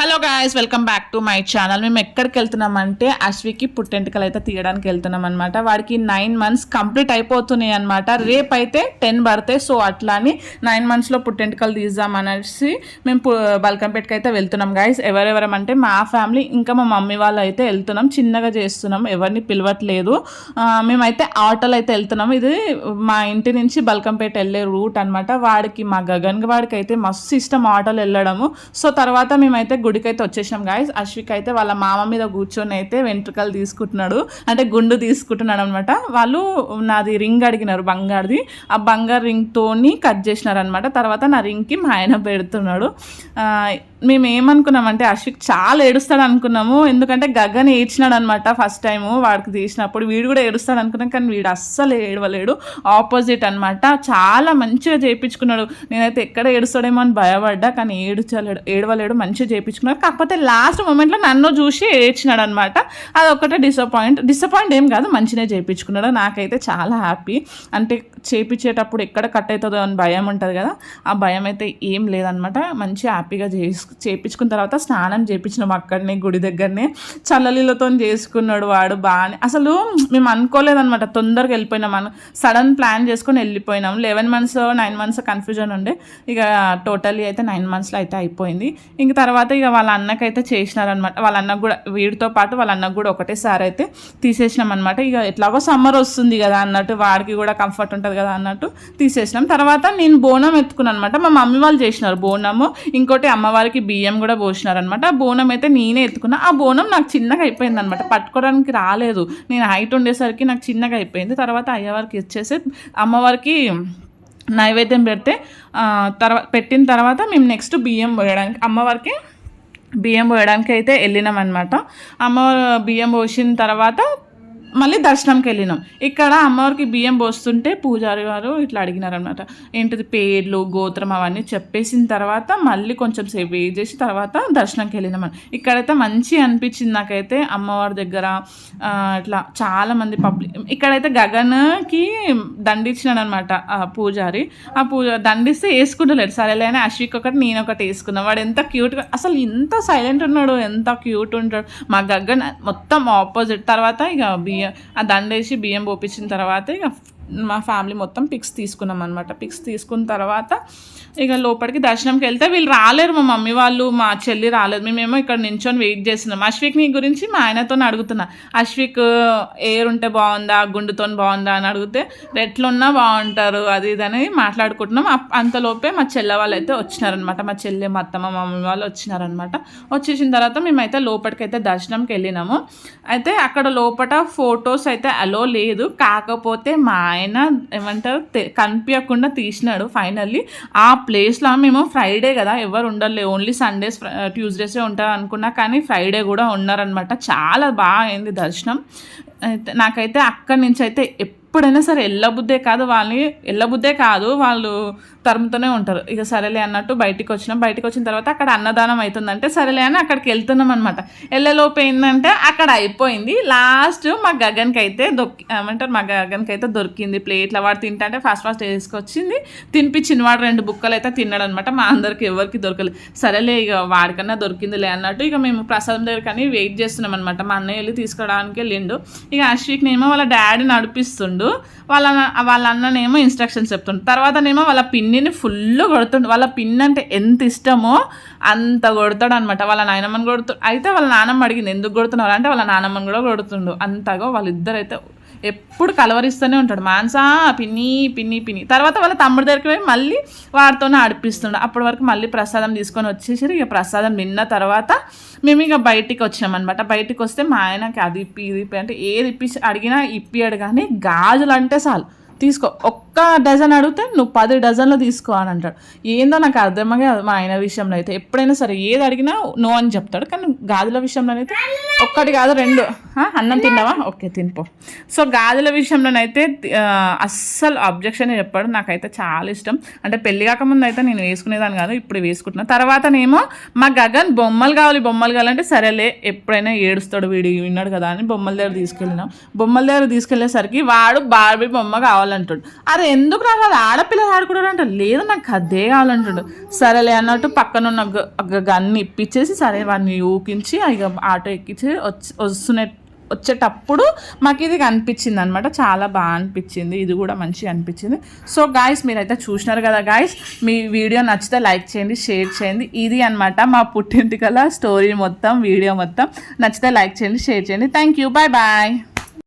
Hello guys welcome back to my channel మేము ఎక్కడికి వెళ్తున్నామంటే అశ్వికి పుట్టెంటుకలు అయితే తీయడానికి వెళ్తున్నాం అనమాట వాడికి నైన్ మంత్స్ కంప్లీట్ అయిపోతున్నాయి అనమాట రేపు అయితే టెన్ బర్త్డే సో అట్లా అని నైన్ మంత్స్లో పుట్టెంటుకలు తీద్దామనేసి మేము బల్కంపేటకి అయితే వెళ్తున్నాం గాయస్ ఎవరెవరం అంటే మా ఫ్యామిలీ ఇంకా మా మమ్మీ వాళ్ళు అయితే వెళ్తున్నాం. చిన్నగా చేస్తున్నాం. ఎవరిని పిలవట్లేదు. మేమైతే ఆటోలు అయితే వెళ్తున్నాం. ఇది మా ఇంటి నుంచి బల్కంపేట వెళ్ళే రూట్ అనమాట వాడికి మా గగన్ వాడికి అయితే మస్తు ఇష్టం ఆటోలు వెళ్ళడము. సో తర్వాత మేమైతే గుడికైతే వచ్చేసాం గాయస్ అశ్విక్ అయితే వాళ్ళ మామ మీద కూర్చొని అయితే వెంట్రుకలు తీసుకుంటున్నాడు. అంటే గుండు తీసుకుంటున్నాడు అనమాట వాళ్ళు నాది రింగ్ అడిగినారు బంగారుది. ఆ బంగారు రింగ్తోని కట్ చేసినారు అనమాట తర్వాత నా రింగ్కి మా ఆయన పెడుతున్నాడు. మేము ఏమనుకున్నామంటే అశ్విక్ చాలా ఏడుస్తాడు అనుకున్నాము ఎందుకంటే గగన్ ఏడ్చినాడు అనమాట ఫస్ట్ టైము వాడికి తీసినప్పుడు. వీడు కూడా ఏడుస్తాడు అనుకున్నాం కానీ వీడు అస్సలు ఏడవలేడు. ఆపోజిట్ అనమాట చాలా మంచిగా చేయించుకున్నాడు నేనైతే ఎక్కడ ఏడుస్తాడేమో అని భయపడ్డా కానీ ఏడుచలేడు ఏడవలేడు మంచిగా చేయించుకున్నాడు కాకపోతే లాస్ట్ మూమెంట్లో నన్ను చూసి ఏడ్చినాడు అనమాట అది ఒకటే డిసప్పాయింట్ డిసప్పాయింట్ ఏం కాదు మంచిగా చేయించుకున్నాడు నాకైతే చాలా హ్యాపీ అంటే చేపించేటప్పుడు ఎక్కడ కట్ అవుతుందో అని భయం ఉంటుంది కదా. ఆ భయం అయితే ఏం లేదనమాట మంచి హ్యాపీగా చేసు చేయించుకున్న తర్వాత స్నానం చేయించినాం అక్కడనే గుడి దగ్గరనే. చల్లలీలతో చేసుకున్నాడు వాడు బాగానే అసలు మేము అనుకోలేదనమాట తొందరగా వెళ్ళిపోయినాం. మనం సడన్ ప్లాన్ చేసుకొని వెళ్ళిపోయినాం. Eleven months nine months confusion ఉండే. ఇక టోటలీ అయితే నైన్ మంత్స్లో అయితే అయిపోయింది. ఇంక తర్వాత ఇక వాళ్ళ అన్నకైతే చేసినారనమాట వాళ్ళ అన్నకు కూడా వీడితో పాటు వాళ్ళ అన్నకు కూడా ఒకటేసారి అయితే తీసేసినాం అనమాట ఇక ఎట్లాగో సమ్మర్ వస్తుంది కదా అన్నట్టు వాడికి కూడా కంఫర్ట్ ఉంటుంది కదా అన్నట్టు తీసేసినాం. తర్వాత నేను బోనం ఎత్తుకున్నాను అనమాట మా మమ్మీ వాళ్ళు చేసినారు బోనము. ఇంకోటి అమ్మవారికి బియ్యం కూడా పోసినారనమాట. ఆ బోనం అయితే నేనే ఎత్తుకున్నా. ఆ బోనం నాకు చిన్నగా అయిపోయింది అనమాట పట్టుకోవడానికి రాలేదు. నేను హైట్ ఉండేసరికి నాకు చిన్నగా అయిపోయింది. తర్వాత అయ్యవారికి ఇచ్చేసి అమ్మవారికి నైవేద్యం పెడితే తర్వాత పెట్టిన తర్వాత మేము నెక్స్ట్ బియ్యం పోయడానికి అమ్మవారికి బియ్యం పోయడానికి అయితే వెళ్ళినాం అనమాట అమ్మవారు బియ్యం పోసిన తర్వాత మళ్ళీ దర్శనంకి వెళ్ళినాం. ఇక్కడ అమ్మవారికి బియ్యం పోస్తుంటే పూజారి గారు ఇట్లా అడిగినారనమాట ఏంటిది పేర్లు గోత్రం అవన్నీ చెప్పేసిన తర్వాత మళ్ళీ కొంచెం సేపు వెయిట్ చేసి తర్వాత దర్శనంకి వెళ్ళినాం ఇక్కడైతే మంచి అనిపించింది నాకైతే అమ్మవారి దగ్గర. ఇట్లా చాలా మంది పబ్లిక్ ఇక్కడైతే గగన్కి దండిచ్చినాడు అనమాట పూజారి. ఆ పూజ దండిస్తే వేసుకుంటలేడు. సరే అని అశ్విక్ ఒకటి నేను ఒకటి వేసుకున్నాను వాడు ఎంత క్యూట్గా అసలు ఎంత సైలెంట్ ఉన్నాడు ఎంత క్యూట్ ఉంటాడు. మా గగన్ మొత్తం ఆపోజిట్ తర్వాత ఇక బియ్యం ఆ దండేసి బియ్యం పోపించిన తర్వాత ఇక మా ఫ్యామిలీ మొత్తం పిక్స్ తీసుకున్నాం అనమాట పిక్స్ తీసుకున్న తర్వాత ఇక లోపలికి దర్శనంకి వెళ్తే వీళ్ళు రాలేరు మా మమ్మీ వాళ్ళు మా చెల్లి రాలేదు. మేమేమో ఇక్కడ నించొని వెయిట్ చేస్తున్నాం. అశ్విక్ నీ గురించి మా ఆయనతో అడుగుతున్నా. అశ్విక్ ఎయిర్ ఉంటే బాగుందా? గుండుతో బాగుందా? అని అడిగితే రెట్లున్నా బాగుంటారు. అది ఇది అని మాట్లాడుకుంటున్నాం. అప్- అంతలోపే మా చెల్లె వాళ్ళు అయితే వచ్చినారనమాట మా చెల్లి మా అత్తమ్మ మా మమ్మీ వాళ్ళు వచ్చినారనమాట వచ్చేసిన తర్వాత మేమైతే లోపలికి అయితే దర్శనంకి వెళ్ళినాము. అయితే అక్కడ లోపల ఫొటోస్ అయితే అలో లేదు. కాకపోతే మా ఆయన ఏమంటారు తె- కనిపించకుండా తీసినాడు ఫైనల్లీ. ఆ ప్లేస్లో మేము ఫ్రైడే కదా ఎవరు ఉండలే ఓన్లీ సండేస్ ట్యూస్డేసే ఉంటారు అనుకున్నా కానీ ఫ్రైడే కూడా ఉన్నారనమాట చాలా బాగా అయింది దర్శనం. అయితే నాకైతే అక్కడి నుంచి అయితే ఎప్పుడైనా సరే ఎల్లబుద్దే కాదు వాళ్ళని ఎల్లబుద్దే కాదు వాళ్ళు తరుముతూనే ఉంటారు. ఇక సరేలే అన్నట్టు బయటికి వచ్చినాం. బయటికి వచ్చిన తర్వాత అక్కడ అన్నదానం అవుతుందంటే సరేలే అని అక్కడికి వెళ్తున్నాం అనమాట వెళ్ళలోపు ఏంటంటే అక్కడ అయిపోయింది. లాస్ట్ మా గగన్కి అయితే దొక్కి ఏమంటారు? మా గగన్కి అయితే దొరికింది ప్లేట్లో. వాడు తింటే ఫాస్ట్ ఫాస్ట్ వేసుకొచ్చింది. తినిపించిన వాడు రెండు బుక్కలు అయితే తిన్నాడు అనమాట మా అందరికి ఎవరికి దొరకలేదు సరేలే ఇక వాడికన్నా దొరికిందిలే అన్నట్టు ఇక మేము ప్రసాదం దగ్గర కానీ వెయిట్ చేస్తున్నాం అనమాట మా అన్నయ్య వెళ్ళి తీసుకోవడానికి వెళ్ళిండు. ఇక అశ్విక్నేమో వాళ్ళ డాడీ నడిపిస్తుండు. వాళ్ళ వాళ్ళ అన్ననేమో ఇన్స్ట్రక్షన్స్ చెప్తుండు. తర్వాతనేమో వాళ్ళ పిన్నిని ఫుల్ కొడుతుండు. వాళ్ళ పిన్ అంటే ఎంత ఇష్టమో అంత కొడతాడు అనమాట వాళ్ళ నాయనమ్మని కొడుతు అయితే వాళ్ళ నాన్నమ్మ అడిగింది ఎందుకు కొడుతున్నారు అంటే వాళ్ళ నాన్నమ్మని కూడా కొడుతుండు. అంతగా వాళ్ళిద్దరైతే ఎప్పుడు కలవరిస్తూనే ఉంటాడు. మాన్సా పిన్ని పిన్ని పిన్ని. తర్వాత వాళ్ళ తమ్ముడి దగ్గరికి పోయి మళ్ళీ వాడితోనే ఆడిపిస్తుండే. అప్పటి వరకు మళ్ళీ ప్రసాదం తీసుకొని వచ్చేసి ఇక ప్రసాదం నిన్న తర్వాత మేము ఇక బయటికి వచ్చామన్నమాట. బయటికి వస్తే మా ఆయనకి అది ఇప్పి ఇది ఇప్పి అంటే ఏది ఇప్పి అడిగినా ఇప్పియాడు కానీ గాజులు అంటే చాలు. తీసుకో. ఒక్క డజన్ అడిగితే నువ్వు పది డజన్లు తీసుకో అని అంటాడు. ఏందో నాకు అర్థమగా మా ఆయన విషయంలో అయితే. ఎప్పుడైనా సరే ఏది అడిగినా నో అని చెప్తాడు. కానీ గాజుల విషయంలో అయితే ఒక్కటి కాదు రెండు. అన్నం తిన్నావా? ఓకే తినిపో. సో గాజుల విషయంలోనైతే అస్సలు అబ్జెక్షన్ చెప్పాడు. నాకైతే చాలా ఇష్టం. అంటే పెళ్ళి కాకముందు అయితే నేను వేసుకునేదాన్ని కాదు ఇప్పుడు వేసుకుంటున్నాను తర్వాతనేమో మా గగన్ బొమ్మలు కావాలి బొమ్మలు కావాలంటే సరేలే ఎప్పుడైనా ఏడుస్తాడు వీడి విన్నాడు కదా అని బొమ్మల దగ్గర తీసుకెళ్ళినాం. బొమ్మల దగ్గర తీసుకెళ్ళేసరికి వాడు బార్బీ బొమ్మ కావాలంటాడు. అరే ఎందుకు నాకు అది ఆడపిల్లలు ఆడుకుంటాడు అంటే లేదు నాకు అదే కావాలంటాడు. సరేలే అన్నట్టు పక్కన ఉన్న గ- గ- గన్ని ఇప్పించేసి సరే వాడిని ఊకించి ఇక ఆటో ఎక్కించి వచ్చి వస్తున్న వచ్చేటప్పుడు మాకు ఇది కనిపించింది అనమాట చాలా బాగా అనిపించింది. ఇది కూడా మంచిగా అనిపించింది. సో గాయస్ మీరైతే చూసినారు కదా గాయస్ మీ వీడియో నచ్చితే లైక్ చేయండి షేర్ చేయండి. ఇది అన్నమాట మా పుట్టింటికల స్టోరీ మొత్తం వీడియో మొత్తం. నచ్చితే లైక్ చేయండి షేర్ చేయండి. Thank you bye bye